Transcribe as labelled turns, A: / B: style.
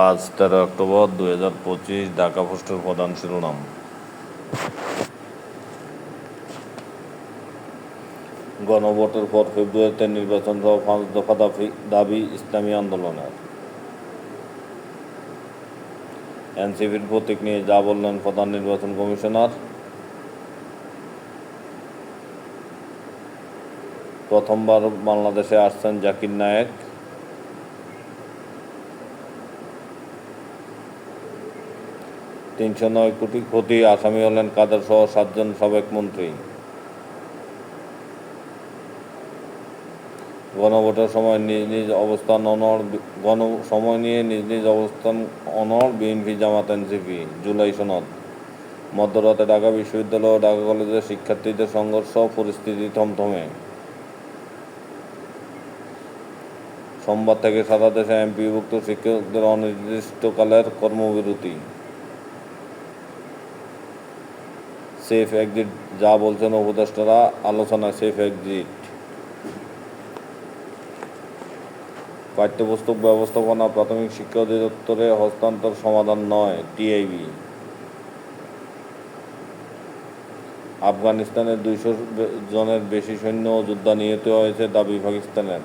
A: আজ তেরো অক্টোবর দুই হাজার পঁচিশ ঢাকা পোস্টের প্রধান শিরোনাম। গণভোটের পর ফেব্রুয়ারিতে নির্বাচন সহ পাঁচ দফা দাবি দাবি ইসলামী আন্দোলনের। এনসিপির প্রতীক নিয়ে যা বললেন প্রধান নির্বাচন কমিশনার। প্রথমবার বাংলাদেশে আসছেন জাকির নায়েক। তিনশো নয় কোটি ক্ষতি আসামি হলেন কাদের সহ সাতজন সাবেক মন্ত্রী। গণভোটের সময় নিজ নিজ অবস্থান অনড়, গণ সময় নিয়ে নিজ নিজ অবস্থান অনড় বিএনপি, জামাত, এনসিপি, জুলাই সনদ। মধ্যরাতে ঢাকা বিশ্ববিদ্যালয় ও ঢাকা কলেজের শিক্ষার্থীদের সংঘর্ষ, পরিস্থিতি থমথমে। সোমবার থেকে সারা দেশে এমপিভুক্ত শিক্ষকদের অনির্দিষ্টকালের কর্মবিরতি। সেফ এক্সিট যা বলছেন উপদেষ্টারা, আলোচনায় সেফ এক্সিট পাঠ্যপুস্তক ব্যবস্থাপনা প্রাথমিক শিক্ষা অধিদপ্তরে হস্তান্তর সমাধান নয়, টিআইবি। আফগানিস্তানের দুইশো জনের বেশি সৈন্য যোদ্ধা নিহত হয়েছে দাবি পাকিস্তানের।